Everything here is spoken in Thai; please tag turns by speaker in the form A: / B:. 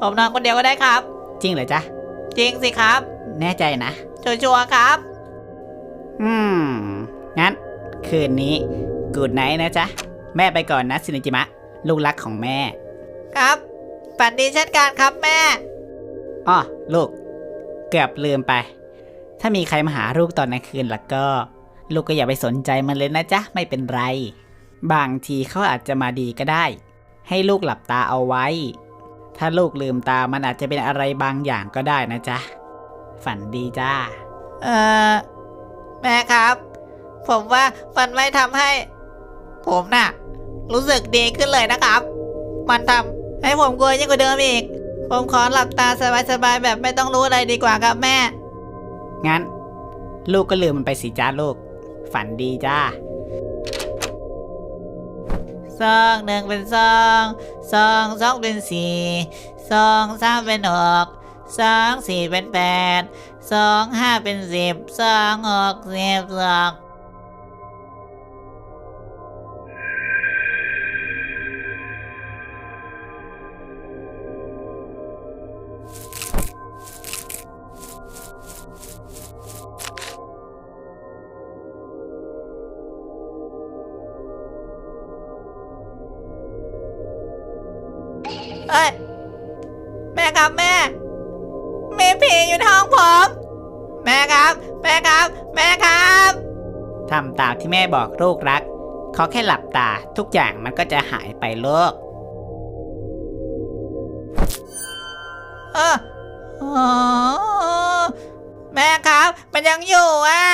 A: ผมนอนคนเดียวก็ได้ครับ
B: จริงเหรอจ๊ะ
A: จริงสิครับ
B: แน่ใจนะ
A: ชัวร์ๆครับ
B: อืม งั้น คืนนี้กูดไนท์นะจ๊ะ แม่ไปก่อนนะซินิจิมะ ลูกรักของแม่
A: ครับฝันดีเช่นกันครับแม่
B: อ้อลูก เกือบลืมไป ถ้ามีใครมาหาลูกตอนกลางคืนแล้วก็ ลูกก็อย่าไปสนใจมันเลยนะจ๊ะ ไม่เป็นไร บางทีเขาอาจจะมาดีก็ได้ ให้ลูกหลับตาเอาไว้ ถ้าลูกลืมตามันอาจจะเป็นอะไรบางอย่างก็ได้นะจ๊ะ ฝันดีจ้า
A: เออแม่ครับ ผมว่ามันไม่ทำให้ ผมน่ะ รู้สึกดีขึ้นเลยนะครับ มันทำให้ผมกลัวยิ่งกว่าเดิมอีก ผมขอหลับตาสบายๆแบบไม่ต้องรู้อะไรดีกว่าครับแม่
B: งั้น ลูกก็ลืมมันไปสิจ้าลูก ฝันดีจ้า
A: สองหนึ่งเป็นสองสองสองเป็นสี่สองสามเป็นหกสองสี่เป็นแปดสองห้าเป็นสิบสองหกสิบสอง เอ้ย แม่ครับแม่ มีผีอยู่ในห้องผม แม่ครับ แม่ครับ แม่ครับ
B: ทำตามที่แม่บอกลูกรัก ขอแค่หลับตาทุกอย่างมันก็จะหายไปลูก
A: เอออ๋อแม่ครับ มันยังอยู่อะ